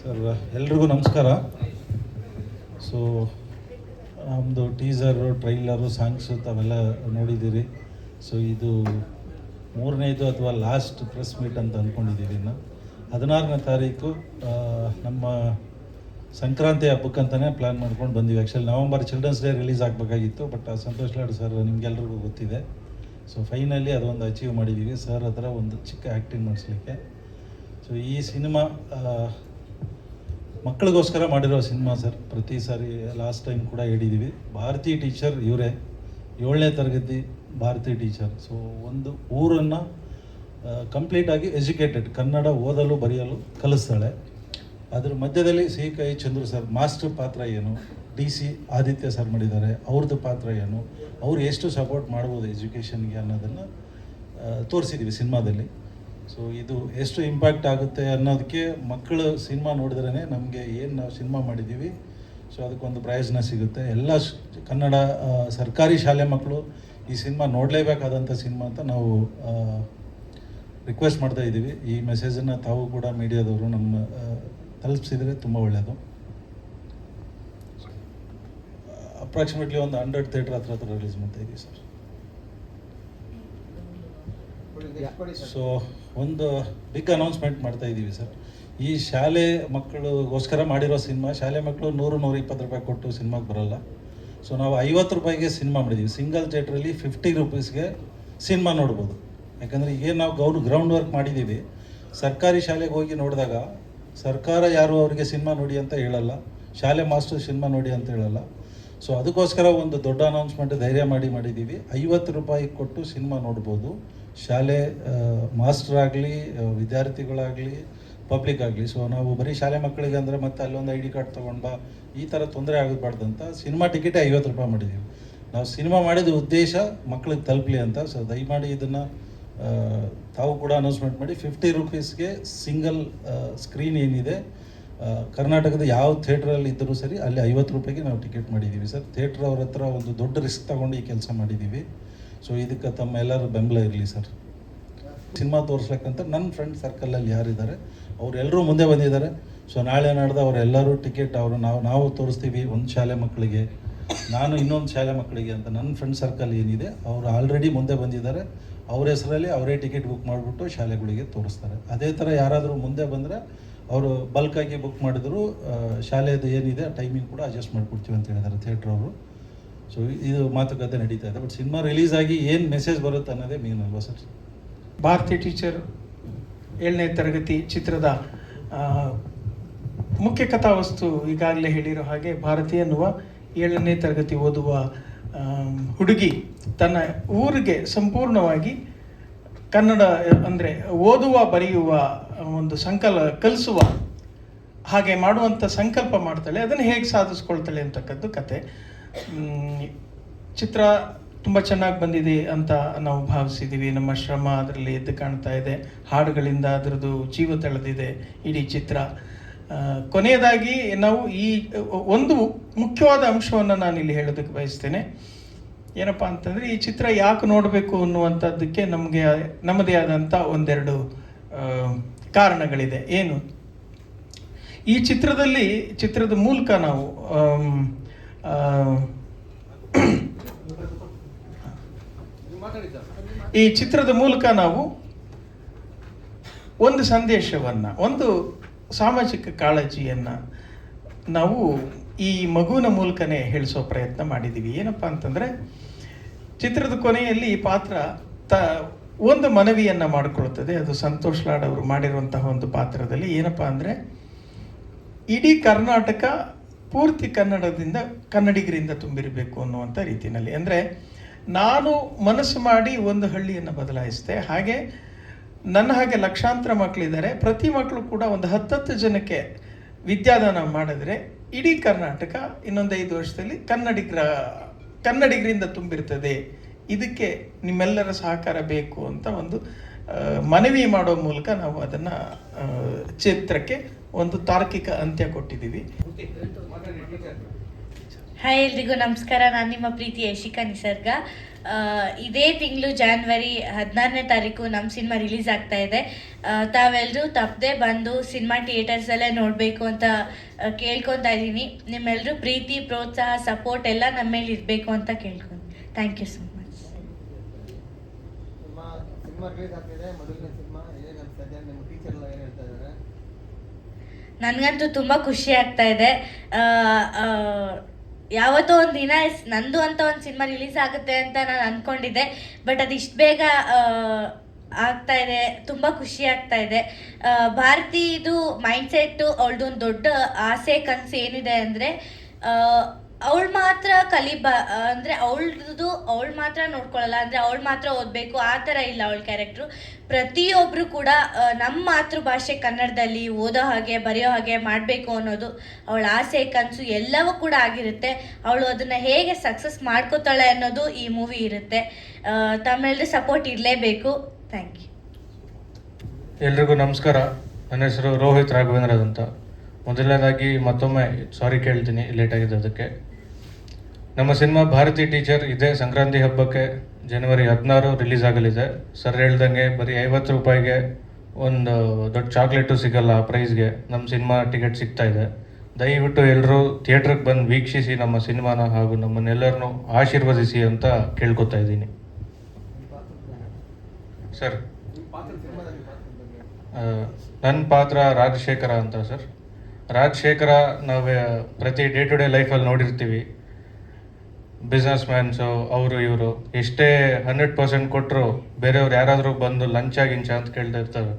Sir, ಎಲ್ರಿಗೂ ನಮಸ್ಕಾರ. So ನಮ್ಮದು ಟೀಸರು ಟ್ರೈಲರು ಸಾಂಗ್ಸು ತಾವೆಲ್ಲ ನೋಡಿದ್ದೀರಿ. ಸೊ ಇದು ಮೂರನೇದು ಅಥವಾ ಲಾಸ್ಟ್ ಪ್ರೆಸ್ ಮೀಟ್ ಅಂತ ಅಂದ್ಕೊಂಡಿದ್ದೀವಿ ಇನ್ನು. ಹದಿನಾರನೇ ತಾರೀಕು ನಮ್ಮ ಸಂಕ್ರಾಂತಿ ಹಬ್ಬಕ್ಕಂತಲೇ ಪ್ಲ್ಯಾನ್ ಮಾಡ್ಕೊಂಡು ಬಂದೀವಿ. Actually November children's day release ಆಗಬೇಕಾಗಿತ್ತು ಬಟ್ ಸಂತೋಷ್ ಲಾಡ್ ಸರ್ ನಿಮಗೆಲ್ರಿಗೂ ಗೊತ್ತಿದೆ. ಸೊ ಫೈನಲಿ ಅದೊಂದು ಅಚೀವ್ ಮಾಡಿದ್ದೀವಿ ಸರ್ ಹತ್ರ ಒಂದು ಚಿಕ್ಕ ಆ್ಯಕ್ಟಿಂಗ್ ಮಾಡಿಸ್ಲಿಕ್ಕೆ. ಸೊ ಈ ಸಿನಿಮಾ ಮಕ್ಕಳಿಗೋಸ್ಕರ ಮಾಡಿರೋ ಸಿನಿಮಾ ಸರ್. ಪ್ರತಿ ಸಾರಿ ಲಾಸ್ಟ್ ಟೈಮ್ ಕೂಡ ಹೇಳಿದ್ದೀವಿ ಭಾರತೀಯ ಟೀಚರ್ ಇವರೇ. ಏಳನೇ ತರಗತಿ ಭಾರತೀಯ ಟೀಚರ್ ಸೊ ಒಂದು ಊರನ್ನು ಕಂಪ್ಲೀಟಾಗಿ ಎಜುಕೇಟೆಡ್ ಕನ್ನಡ ಓದಲು, ಬರೆಯಲು ಕಲಿಸ್ತಾಳೆ. ಅದ್ರ ಮಧ್ಯದಲ್ಲಿ ಸಿ ಕೈ ಚಂದ್ರು ಸರ್ ಮಾಸ್ಟರ್ ಪಾತ್ರ ಏನು? ಡಿ ಸಿ ಆದಿತ್ಯ ಸರ್ ಮಾಡಿದ್ದಾರೆ. ಅವ್ರದ್ದು ಪಾತ್ರ ಏನು? ಅವ್ರು ಎಷ್ಟು ಸಪೋರ್ಟ್ ಮಾಡ್ಬೋದು ಎಜುಕೇಷನ್ಗೆ ಅನ್ನೋದನ್ನು ತೋರಿಸಿದ್ದೀವಿ ಸಿನಿಮಾದಲ್ಲಿ. ಸೊ ಇದು ಎಷ್ಟು ಇಂಪ್ಯಾಕ್ಟ್ ಆಗುತ್ತೆ ಅನ್ನೋದಕ್ಕೆ ಮಕ್ಕಳು ಸಿನಿಮಾ ನೋಡಿದ್ರೇ ನಮಗೆ ಏನು ನಾವು ಸಿನಿಮಾ ಮಾಡಿದ್ದೀವಿ. ಸೊ ಅದಕ್ಕೊಂದು ಪ್ರಯೋಜನ ಸಿಗುತ್ತೆ. ಎಲ್ಲ ಕನ್ನಡ ಸರ್ಕಾರಿ ಶಾಲೆ ಮಕ್ಕಳು ಈ ಸಿನಿಮಾ ನೋಡಲೇಬೇಕಾದಂಥ ಸಿನಿಮಾ ಅಂತ ನಾವು ರಿಕ್ವೆಸ್ಟ್ ಮಾಡ್ತಾ ಇದ್ದೀವಿ. ಈ ಮೆಸೇಜನ್ನು ತಾವು ಕೂಡ ಮೀಡಿಯಾದವರು ನಮ್ಮ ತಲುಪಿಸಿದರೆ ತುಂಬ ಒಳ್ಳೆಯದು ಅಪ್ರಾಕ್ಸಿಮೇಟ್ಲಿ ಒಂದು ಹಂಡ್ರೆಡ್ ಥಿಯೇಟ್ರ್ ಹತ್ರ ಹತ್ರ ರಿಲೀಸ್ ಮಾಡ್ತಾ ಇದ್ದೀವಿ ಸರ್. ಸೊ ಒಂದು ಬಿಗ್ ಅನೌನ್ಸ್ಮೆಂಟ್ ಮಾಡ್ತಾ ಇದ್ದೀವಿ ಸರ್. ಈ ಶಾಲೆ ಮಕ್ಕಳಿಗೋಸ್ಕರ ಮಾಡಿರೋ ಸಿನಿಮಾ ಶಾಲೆ ಮಕ್ಕಳು ನೂರು ನೂರ ಇಪ್ಪತ್ತು ರೂಪಾಯಿ ಕೊಟ್ಟು ಸಿನಿಮಾಗೆ ಬರೋಲ್ಲ. ಸೊ ನಾವು ಐವತ್ತು ರೂಪಾಯಿಗೆ ಸಿನಿಮಾ ಮಾಡಿದ್ದೀವಿ ಸಿಂಗಲ್ ಥಿಯೇಟ್ರಲ್ಲಿ ಫಿಫ್ಟಿ ರುಪೀಸ್ಗೆ ಸಿನಿಮಾ ನೋಡ್ಬೋದು. ಯಾಕಂದರೆ ಈಗ ನಾವು ಗೌರ್ ಗ್ರೌಂಡ್ ವರ್ಕ್ ಮಾಡಿದ್ದೀವಿ ಸರ್ಕಾರಿ ಶಾಲೆಗೆ ಹೋಗಿ ನೋಡಿದಾಗ ಸರ್ಕಾರ ಯಾರು ಅವರಿಗೆ ಸಿನಿಮಾ ನೋಡಿ ಅಂತ ಹೇಳಲ್ಲ. ಶಾಲೆ ಮಾಸ್ಟರ್ ಸಿನಿಮಾ ನೋಡಿ ಅಂತ ಹೇಳಲ್ಲ. ಸೊ ಅದಕ್ಕೋಸ್ಕರ ಒಂದು ದೊಡ್ಡ ಅನೌನ್ಸ್ಮೆಂಟ್ ಧೈರ್ಯ ಮಾಡಿ ಮಾಡಿದ್ದೀವಿ ಐವತ್ತು ರೂಪಾಯಿ ಕೊಟ್ಟು ಸಿನಿಮಾ ನೋಡ್ಬೋದು. ಶಾಲೆ ಮಾಸ್ಟರ್ ಆಗಲಿ ವಿದ್ಯಾರ್ಥಿಗಳಾಗಲಿ, ಪಬ್ಲಿಕ್ ಆಗಲಿ. ಸೊ ನಾವು ಬರೀ ಶಾಲೆ ಮಕ್ಕಳಿಗೆ ಅಂದರೆ ಮತ್ತೆ ಅಲ್ಲೊಂದು ಐ ಡಿ ಕಾರ್ಡ್ ತೊಗೊಂಡು ಈ ಥರ ತೊಂದರೆ ಆಗಬಾರ್ದಂತ ಸಿನಿಮಾ ಟಿಕೆಟೇ ಐವತ್ತು ರೂಪಾಯಿ ಮಾಡಿದ್ದೀವಿ ನಾವು ಸಿನಿಮಾ ಮಾಡಿದ ಉದ್ದೇಶ ಮಕ್ಕಳಿಗೆ ತಲುಪಲಿ ಅಂತ. ಸೊ ದಯಮಾಡಿ ಇದನ್ನು ತಾವು ಕೂಡ ಅನೌನ್ಸ್ಮೆಂಟ್ ಮಾಡಿ. ಫಿಫ್ಟಿ ರುಪೀಸ್ಗೆ ಸಿಂಗಲ್ ಸ್ಕ್ರೀನ್ ಏನಿದೆ ಕರ್ನಾಟಕದ ಯಾವ ಥಿಯೇಟ್ರಲ್ಲಿ ಇದ್ದರೂ ಸರಿ, ಅಲ್ಲಿ ಐವತ್ತು ರೂಪಾಯಿಗೆ ನಾವು ಟಿಕೆಟ್ ಮಾಡಿದ್ದೀವಿ ಸರ್. ಥಿಯೇಟ್ರ್ ಅವ್ರ ಹತ್ರ ಒಂದು ದೊಡ್ಡ ರಿಸ್ಕ್ ತಗೊಂಡು ಈ ಕೆಲಸ ಮಾಡಿದ್ದೀವಿ ಸೊ ಇದಕ್ಕೆ ತಮ್ಮ ಎಲ್ಲರೂ ಬೆಂಬಲ ಇರಲಿ ಸರ್. ಸಿನಿಮಾ ತೋರಿಸ್ಬೇಕಂತ ನನ್ನ ಫ್ರೆಂಡ್ ಸರ್ಕಲಲ್ಲಿ ಯಾರಿದ್ದಾರೆ ಅವರೆಲ್ಲರೂ ಮುಂದೆ ಬಂದಿದ್ದಾರೆ. ಸೊ ನಾಳೆ ನಾಡ್ದು ಅವರೆಲ್ಲರೂ ಟಿಕೆಟ್ ಅವರು ನಾವು ನಾವು ತೋರಿಸ್ತೀವಿ ಒಂದು ಶಾಲೆ ಮಕ್ಕಳಿಗೆ, ನಾನು ಇನ್ನೊಂದು ಶಾಲೆ ಮಕ್ಕಳಿಗೆ ಅಂತ ನನ್ನ ಫ್ರೆಂಡ್ ಸರ್ಕಲ್ ಏನಿದೆ, ಅವರು ಆಲ್ರೆಡಿ ಮುಂದೆ ಬಂದಿದ್ದಾರೆ. ಅವ್ರ ಹೆಸರಲ್ಲಿ ಅವರೇ ಟಿಕೆಟ್ ಬುಕ್ ಮಾಡಿಬಿಟ್ಟು ಶಾಲೆಗಳಿಗೆ ತೋರಿಸ್ತಾರೆ. ಅದೇ ಥರ ಯಾರಾದರೂ ಮುಂದೆ ಬಂದರೆ ಅವರು ಬಲ್ಕಾಗಿ ಬುಕ್ ಮಾಡಿದ್ರು ಶಾಲೆಯದು ಏನಿದೆ ಟೈಮಿಂಗ್ ಕೂಡ ಅಡ್ಜಸ್ಟ್ ಮಾಡಿಕೊಡ್ತೀವಿ ಅಂತ ಹೇಳಿದ್ದಾರೆ ಥಿಯೇಟ್ರ್ ಅವರು. ಸೊ ಇದು ಮಾತುಕತೆ ನಡೀತಾ ಇದೆ. ಬಟ್ ಸಿನಿಮಾ ರಿಲೀಸ್ ಆಗಿ ಏನು ಮೆಸೇಜ್ ಬರುತ್ತೆ ಅನ್ನೋದೇ ಮೇನ್ ಅಲ್ವಾ ಸರ್ ಭಾರತಿ ಟೀಚರ್ ಏಳನೇ ತರಗತಿ ಚಿತ್ರದ ಮುಖ್ಯ ಕಥಾವಸ್ತು ಈಗಾಗಲೇ ಹೇಳಿರೋ ಹಾಗೆ ಭಾರತಿ ಎನ್ನುವ ಏಳನೇ ತರಗತಿ ಓದುವ ಹುಡುಗಿ ತನ್ನ ಊರಿಗೆ ಸಂಪೂರ್ಣವಾಗಿ ಕನ್ನಡ, ಅಂದರೆ ಓದುವ, ಬರೆಯುವ, ಒಂದು ಸಂಕಲ, ಕಲಿಸುವ ಹಾಗೆ ಮಾಡುವಂಥ ಸಂಕಲ್ಪ ಮಾಡ್ತಾಳೆ. ಅದನ್ನು ಹೇಗೆ ಸಾಧಿಸ್ಕೊಳ್ತಾಳೆ ಅಂತಕ್ಕದ್ದು ಕತೆ. ಚಿತ್ರ ತುಂಬ ಚೆನ್ನಾಗಿ ಬಂದಿದೆ ಅಂತ ನಾವು ಭಾವಿಸಿದ್ದೀವಿ ನಮ್ಮ ಶ್ರಮ ಅದರಲ್ಲಿ ಎದ್ದು ಕಾಣ್ತಾ ಇದೆ. ಹಾಡುಗಳಿಂದ ಅದರದ್ದು ಜೀವ ತಳೆದಿದೆ ಇಡೀ ಚಿತ್ರ. ಕೊನೆಯದಾಗಿ ನಾವು ಈ, ಒಂದು ಮುಖ್ಯವಾದ ಅಂಶವನ್ನು ನಾನು ಇಲ್ಲಿ ಹೇಳೋದಕ್ಕೆ ಬಯಸ್ತೇನೆ. ಏನಪ್ಪ ಅಂತಂದರೆ, ಈ ಚಿತ್ರ ಯಾಕೆ ನೋಡಬೇಕು ಅನ್ನುವಂಥದ್ದಕ್ಕೆ ನಮಗೆ, ನಮ್ಮದೇ ಆದಂಥ ಒಂದೆರಡು ಕಾರಣಗಳಿದೆ. ಏನು? ಈ ಚಿತ್ರದಲ್ಲಿ, ಚಿತ್ರದ ಮೂಲಕ ನಾವು ಈ ಚಿತ್ರದ ಮೂಲಕ ನಾವು ಒಂದು ಸಂದೇಶವನ್ನ, ಒಂದು ಸಾಮಾಜಿಕ ಕಾಳಜಿಯನ್ನ ನಾವು ಈ ಮಗುವಿನ ಮೂಲಕನೇ ಹೇಳಿಸೋ ಪ್ರಯತ್ನ ಮಾಡಿದ್ದೀವಿ ಏನಪ್ಪ ಅಂತಂದ್ರೆ, ಚಿತ್ರದ ಕೊನೆಯಲ್ಲಿ ಈ ಪಾತ್ರ ತ, ಒಂದು ಮನವಿಯನ್ನ ಮಾಡಿಕೊಳ್ಳುತ್ತದೆ ಅದು ಸಂತೋಷ್ ಲಾಡ್ ಅವರು ಮಾಡಿರುವಂತಹ ಒಂದು ಪಾತ್ರದಲ್ಲಿ ಏನಪ್ಪ ಅಂದ್ರೆ, ಇಡೀ ಕರ್ನಾಟಕ ಪೂರ್ತಿ ಕನ್ನಡದಿಂದ, ಕನ್ನಡಿಗರಿಂದ ತುಂಬಿರಬೇಕು ಅನ್ನುವಂಥ ರೀತಿಯಲ್ಲಿ. ಅಂದರೆ ನಾನು ಮನಸ್ಸು ಮಾಡಿ ಒಂದು ಹಳ್ಳಿಯನ್ನು ಬದಲಾಯಿಸಿದೆ. ಹಾಗೆ ನನ್ನ ಹಾಗೆ ಲಕ್ಷಾಂತರ ಮಕ್ಕಳಿದ್ದಾರೆ ಪ್ರತಿ ಮಕ್ಕಳು ಕೂಡ ಒಂದು ಹತ್ತತ್ತು ಜನಕ್ಕೆ ವಿದ್ಯಾದಾನ ಮಾಡಿದರೆ ಇಡೀ ಕರ್ನಾಟಕ ಇನ್ನೊಂದು ಐದು ವರ್ಷದಲ್ಲಿ ಕನ್ನಡಿಗರ, ಕನ್ನಡಿಗರಿಂದ ತುಂಬಿರ್ತದೆ. ಇದಕ್ಕೆ ನಿಮ್ಮೆಲ್ಲರ ಸಹಕಾರ ಬೇಕು ಅಂತ ಒಂದು ಮನವಿ ಮಾಡೋ ಮೂಲಕ ನಾವು ಅದನ್ನು ಚಿತ್ರಕ್ಕೆ ಒಂದು ತಾರ್ಕಿಕ ಅಂತ್ಯ ಕೊಟ್ಟಿದ್ದೀವಿ. ಹಾಯ್ ಎಲ್ರಿಗೂ ನಮಸ್ಕಾರ. ನಾನು ನಿಮ್ಮ ಪ್ರೀತಿ ಯಶಿಕಾ ನಿಸರ್ಗ. ಇದೇ ತಿಂಗಳು ಜಾನ್ವರಿ ಹದಿನಾರನೇ ತಾರೀಕು ನಮ್ಮ ಸಿನಿಮಾ ರಿಲೀಸ್ ಆಗ್ತಾ ಇದೆ. ತಾವೆಲ್ಲರೂ ತಪ್ಪದೆ ಬಂದು ಸಿನಿಮಾ ಥಿಯೇಟರ್ಸಲ್ಲೇ ನೋಡಬೇಕು ಅಂತ ಕೇಳ್ಕೊತಾ ಇದ್ದೀನಿ. ನಿಮ್ಮೆಲ್ಲರೂ ಪ್ರೀತಿ ಪ್ರೋತ್ಸಾಹ ಸಪೋರ್ಟ್ ಎಲ್ಲ ನಮ್ಮ ಮೇಲೆ ಇರಬೇಕು ಅಂತ ಕೇಳ್ಕೊಂಡು thank you so much cinema cinema release ಆಗ್ತಿದೆ. ಮೊದಲನೇ ಸಿನಿಮಾ. ಏನ್ ಅನ್ಸ್ತಾ ಇದೆ ನಿಮ್ಮ ಟೀಚರ್ ಎಲ್ಲ ಏನ್ ಹೇಳ್ತಾ ಇದ್ದಾರೆ ನನಗಂತೂ ತುಂಬ ಖುಷಿ ಆಗ್ತಾ ಇದೆ. ಯಾವತ್ತೋ ಒಂದು ದಿನ ನಂದು ಅಂತ ಒಂದು ಸಿನಿಮಾ ರಿಲೀಸ್ ಆಗುತ್ತೆ ಅಂತ ನಾನು ಅಂದ್ಕೊಂಡಿದ್ದೆ ಬಟ್ ಅದು ಇಷ್ಟು ಬೇಗ ಆಗ್ತಾ ಇದೆ. ತುಂಬ ಖುಷಿ ಆಗ್ತಾ ಇದೆ. ಭಾರತಿ ಇದು ಮೈಂಡ್ಸೆಟ್ಟು ಅವಳದೊಂದು ದೊಡ್ಡ ಆಸೆ ಕನಸು ಏನಿದೆ ಅಂದರೆ ಅವಳು ಮಾತ್ರ ಕಲಿಬ ಅಂದರೆ ಅವಳದು, ಅವಳು ಮಾತ್ರ ನೋಡ್ಕೊಳ್ಳಲ್ಲ ಅಂದರೆ ಅವಳು ಮಾತ್ರ ಓದಬೇಕು, ಆ ಥರ ಇಲ್ಲ ಅವಳ ಕ್ಯಾರೆಕ್ಟ್ರು ಪ್ರತಿಯೊಬ್ಬರು ಕೂಡ ನಮ್ಮ ಮಾತೃಭಾಷೆ ಕನ್ನಡದಲ್ಲಿ ಓದೋ ಹಾಗೆ, ಬರೆಯೋ ಹಾಗೆ ಮಾಡಬೇಕು ಅನ್ನೋದು ಅವಳ ಆಸೆ, ಕನಸು ಎಲ್ಲವೂ ಕೂಡ ಆಗಿರುತ್ತೆ. ಅವಳು ಅದನ್ನು ಹೇಗೆ ಸಕ್ಸಸ್ ಮಾಡ್ಕೋತಾಳೆ ಅನ್ನೋದು ಈ ಮೂವಿ ಇರುತ್ತೆ. ತಮ್ಮೆಲ್ಲರ ಸಪೋರ್ಟ್ ಇರಲೇಬೇಕು. ಥ್ಯಾಂಕ್ ಯು ಎಲ್ರಿಗೂ ನಮಸ್ಕಾರ. ನನ್ನ ಹೆಸರು ರೋಹಿತ್ ರಾಘವೇಂದ್ರ ಅಂತ ಮೊದಲನೇದಾಗಿ ಮತ್ತೊಮ್ಮೆ ಸಾರಿ ಕೇಳ್ತೀನಿ ಲೇಟ್ ಆಗಿದ್ದು ಅದಕ್ಕೆ ನಮ್ಮ ಸಿನಿಮಾ ಭಾರತಿ ಟೀಚರ್ ಇದೇ ಸಂಕ್ರಾಂತಿ ಹಬ್ಬಕ್ಕೆ ಜನವರಿ ಹದಿನಾರು ರಿಲೀಸ್ ಆಗಲಿದೆ. ಸರ್ ಹೇಳ್ದಂಗೆ ಬರೀ ಐವತ್ತು ರೂಪಾಯಿಗೆ ಒಂದು ದೊಡ್ಡ ಚಾಕ್ಲೇಟು ಸಿಗಲ್ಲ ಆ ಪ್ರೈಸ್ಗೆ. ನಮ್ಮ ಸಿನಿಮಾ ಟಿಕೆಟ್ ಸಿಗ್ತಾ ಇದೆ. ದಯವಿಟ್ಟು ಎಲ್ಲರೂ ಥಿಯೇಟ್ರಿಗೆ ಬಂದು ವೀಕ್ಷಿಸಿ ನಮ್ಮ ಸಿನಿಮಾನ ಹಾಗೂ ನಮ್ಮನ್ನೆಲ್ಲರನ್ನು ಆಶೀರ್ವದಿಸಿ ಅಂತ ಕೇಳ್ಕೊತಾ ಇದ್ದೀನಿ. ಸರ್ ನನ್ನ ಪಾತ್ರ ರಾಜಶೇಖರ ಅಂತ ಸರ್. ರಾಜಶೇಖರ ನಾವು ಪ್ರತಿ ಡೇ ಟು ಡೇ ಲೈಫಲ್ಲಿ ನೋಡಿರ್ತೀವಿ. ಬಿಸ್ನೆಸ್ ಮ್ಯಾನ್ಸು ಅವರು, ಇವರು, ಎಷ್ಟೇ ಹಂಡ್ರೆಡ್ ಪರ್ಸೆಂಟ್ ಕೊಟ್ಟರು ಬೇರೆಯವ್ರು ಯಾರಾದರೂ ಬಂದು ಲಂಚ ಗಿಂಚ ಅಂತ ಕೇಳ್ತಾ ಇರ್ತಾರೆ.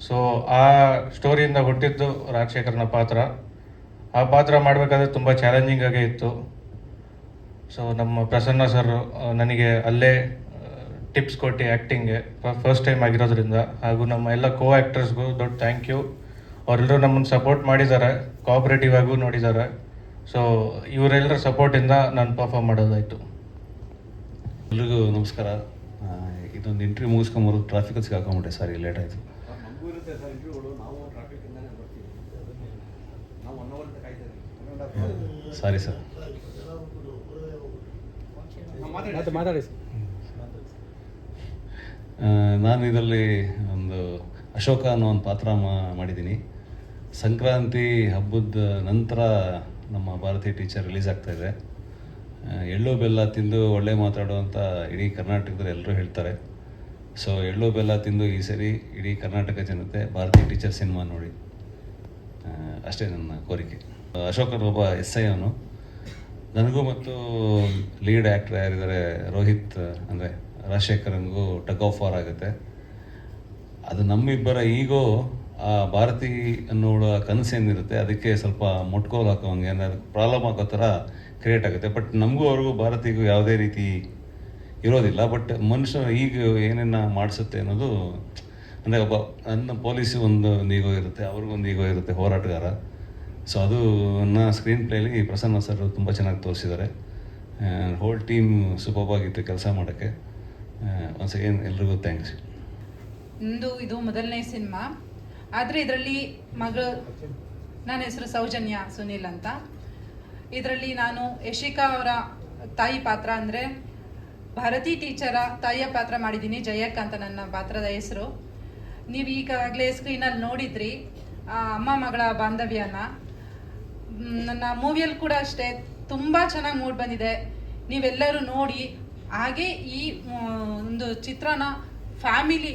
ಸೊ ಆ ಸ್ಟೋರಿಯಿಂದ ಹುಟ್ಟಿದ್ದು ರಾಜಶೇಖರನ ಪಾತ್ರ. ಆ ಪಾತ್ರ ಮಾಡಬೇಕಾದ್ರೆ ತುಂಬ ಚಾಲೆಂಜಿಂಗ್ ಆಗೇ ಇತ್ತು. ಸೊ ನಮ್ಮ ಪ್ರಸನ್ನ ಸರ್ ನನಗೆ ಅಲ್ಲೇ ಟಿಪ್ಸ್ ಕೊಟ್ಟು ಆ್ಯಕ್ಟಿಂಗ್ಗೆ ಫಸ್ಟ್ ಟೈಮ್ ಆಗಿರೋದ್ರಿಂದ. ಹಾಗೂ ನಮ್ಮ ಎಲ್ಲ ಕೋ ಆ್ಯಕ್ಟರ್ಸ್ಗೂ ದೊಡ್ಡ ಥ್ಯಾಂಕ್ ಯು ಅವರೆಲ್ಲರೂ ನಮ್ಮನ್ನು ಸಪೋರ್ಟ್ ಮಾಡಿದ್ದಾರೆ ಕೋಆಪ್ರೇಟಿವ್ ಆಗೂ ನೋಡಿದ್ದಾರೆ. ಸೊ ಇವರೆಲ್ಲರ ಸಪೋರ್ಟಿಂದ ನಾನು ಪರ್ಫಾರ್ಮ್ ಮಾಡೋದಾಯಿತು. ಎಲ್ರಿಗೂ ನಮಸ್ಕಾರ. ಇದೊಂದು ಇಂಟ್ರಿ ಮುಗಿಸ್ಕೊಂಬರು ಟ್ರಾಫಿಕಲ್ಲಿ ಸಿಗಾಕೊಂಬಿಟ್ಟೆ ಸಾರಿ ಲೇಟ್ ಆಯಿತು. ಸರ್ ಇಂಟರ್ವ್ಯೂಗಳು ನಾವು ಟ್ರಾಫಿಕ್ ಇಂದಾನೆ ಬರ್ತೀವಿ. ನಾವು ಒನ್ ಅವರ್ ಕಾಯ್ತಾ ಸಾರಿ ಸರ್ ಮಾತಾಡಿ ಆ, ನಾನು ಇದರಲ್ಲಿ ಒಂದು ಅಶೋಕ ಅನ್ನೋ ಒಂದು ಪಾತ್ರ ಮಾ- ಮಾಡಿದ್ದೀನಿ. ಸಂಕ್ರಾಂತಿ ಹಬ್ಬದ ನಂತರ ನಮ್ಮ ಭಾರತೀಯ ಟೀಚರ್ ರಿಲೀಸ್ ಆಗ್ತಾ ಇದೆ. ಎಳ್ಳು ಬೆಲ್ಲ ತಿಂದು ಒಳ್ಳೆ ಮಾತಾಡುವಂಥ ಇಡೀ ಕರ್ನಾಟಕದಲ್ಲಿ ಎಲ್ಲರೂ ಹೇಳ್ತಾರೆ. ಸೊ ಎಳ್ಳು ಬೆಲ್ಲ ತಿಂದು ಈ ಸರಿ ಇಡೀ ಕರ್ನಾಟಕ ಜನತೆ ಭಾರತೀಯ ಟೀಚರ್ ಸಿನಿಮಾ ನೋಡಿ. ಅಷ್ಟೇ ನನ್ನ ಕೋರಿಕೆ. ಅಶೋಕರ್ ಒಬ್ಬ ಎಸ್ ಐ ಅವನು. ನನಗೂ ಮತ್ತು ಲೀಡ್ ಆ್ಯಕ್ಟರ್ ಯಾರಿದ್ದಾರೆ, ರೋಹಿತ್, ಅಂದರೆ ರಾಜಶೇಖರನ್ಗೂ ಟಗ್ ಆಫ್ ವಾರ್ ಆಗುತ್ತೆ. ಅದು ನಮ್ಮಿಬ್ಬರ ಈಗೋ ಆ ಭಾರತಿ ಅನ್ನೋಳ ಕನಸೇನಿರುತ್ತೆ ಅದಕ್ಕೆ ಸ್ವಲ್ಪ ಮೊಟ್ಕೋಲು ಹಾಕೋಂಗೆ ಏನಾದ್ರು ಪ್ರಾಬ್ಲಮ್ ಆಗೋ ಥರ ಕ್ರಿಯೇಟ್ ಆಗುತ್ತೆ. ಬಟ್ ನಮಗೂ ಅವ್ರಿಗೂ ಭಾರತಿಗೂ ಯಾವುದೇ ರೀತಿ ಇರೋದಿಲ್ಲ. ಬಟ್ ಮನುಷ್ಯ ಈಗ ಏನೇನು ಮಾಡಿಸುತ್ತೆ ಅನ್ನೋದು, ಅಂದರೆ ಒಬ್ಬ ನನ್ನ ಪೊಲೀಸ್ ಒಂದು ಈಗೋ ಇರುತ್ತೆ ಅವ್ರಿಗೊಂದು ಈಗೋ ಇರುತ್ತೆ ಹೋರಾಟಗಾರ. ಸೊ ಅದು ನನ್ನ ಸ್ಕ್ರೀನ್ ಪ್ಲೇಲಿ ಪ್ರಸನ್ನ ಸರ್ ತುಂಬ ಚೆನ್ನಾಗಿ ತೋರಿಸಿದ್ದಾರೆ. ಹೋಲ್ ಟೀಮ್ ಸೂಪರ್ ಆಗಿತ್ತು ಕೆಲಸ ಮಾಡೋಕ್ಕೆ. ಒನ್ಸ್ ಅಗೇನ್ ಎಲ್ರಿಗೂ ಥ್ಯಾಂಕ್ಸ್ ಇದು ಮೊದಲನೇ ಸಿನಿಮಾ ಆದರೆ ಇದರಲ್ಲಿ ಮಗಳು ನನ್ನ ಹೆಸರು ಸೌಜನ್ಯ ಸುನಿಲ್ ಅಂತ. ಇದರಲ್ಲಿ ನಾನು ಯಶಿಕಾ ಅವರ ತಾಯಿ ಪಾತ್ರ ಅಂದರೆ ಭಾರತಿ ಟೀಚರ ತಾಯಿಯ ಪಾತ್ರ ಮಾಡಿದ್ದೀನಿ, ಜಯಕ್ಕ ಅಂತ ನನ್ನ ಪಾತ್ರದ ಹೆಸರು. ನೀವು ಈಗಾಗಲೇ ಸ್ಕ್ರೀನಲ್ಲಿ ನೋಡಿದ್ರಿ ಅಮ್ಮ ಮಗಳ ಬಾಂಧವ್ಯನ. ನನ್ನ ಮೂವಿಯಲ್ಲಿ ಕೂಡ ಅಷ್ಟೇ, ತುಂಬ ಚೆನ್ನಾಗಿ ಮೂಡ್ ಬಂದಿದೆ. ನೀವೆಲ್ಲರೂ ನೋಡಿ, ಹಾಗೆ ಈ ಒಂದು ಚಿತ್ರನ ಫ್ಯಾಮಿಲಿ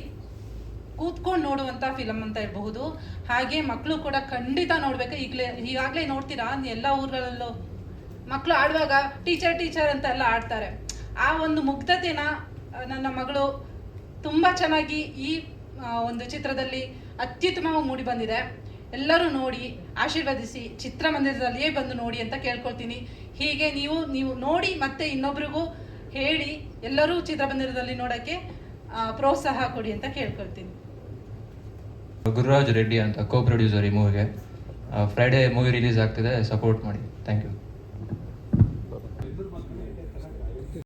ಕೂತ್ಕೊಂಡು ನೋಡುವಂಥ ಫಿಲಮ್ ಅಂತ ಹೇಳಬಹುದು ಹಾಗೆ ಮಕ್ಕಳು ಕೂಡ ಖಂಡಿತ ನೋಡ್ಬೇಕು. ಈಗಲೇ, ಈಗಾಗಲೇ ನೋಡ್ತೀರಾ? ಎಲ್ಲ ಊರುಗಳಲ್ಲೂ ಮಕ್ಕಳು ಆಡುವಾಗ ಟೀಚರ್ ಟೀಚರ್ ಅಂತ ಎಲ್ಲ ಆಡ್ತಾರೆ. ಆ ಒಂದು ಮುಗ್ಧತೆನ ನನ್ನ ಮಗಳು ತುಂಬ ಚೆನ್ನಾಗಿ ಈ ಒಂದು ಚಿತ್ರದಲ್ಲಿ ಅತ್ಯುತ್ತಮವಾಗಿ ಮೂಡಿ ಬಂದಿದೆ. ಎಲ್ಲರೂ ನೋಡಿ, ಆಶೀರ್ವದಿಸಿ, ಚಿತ್ರಮಂದಿರದಲ್ಲಿಯೇ ಬಂದು ನೋಡಿ ಅಂತ ಕೇಳ್ಕೊಳ್ತೀನಿ. ಹೀಗೆ ನೀವು ನೀವು ನೋಡಿ ಮತ್ತೆ ಇನ್ನೊಬ್ರಿಗೂ ಹೇಳಿ ಎಲ್ಲರೂ ಚಿತ್ರಮಂದಿರದಲ್ಲಿ ನೋಡೋಕ್ಕೆ ಪ್ರೋತ್ಸಾಹ ಕೊಡಿ ಅಂತ ಕೇಳ್ಕೊಳ್ತೀನಿ. ಗುರುರಾಜ್ ರೆಡ್ಡಿ ಅಂತ ಕೋ ಪ್ರೊಡ್ಯೂಸರ್ ಈ ಮೂವಿಗೆ ಫ್ರೈಡೇ ಮೂವಿ ರಿಲೀಸ್ ಆಗ್ತಿದೆ ಸಪೋರ್ಟ್ ಮಾಡಿ. Thank you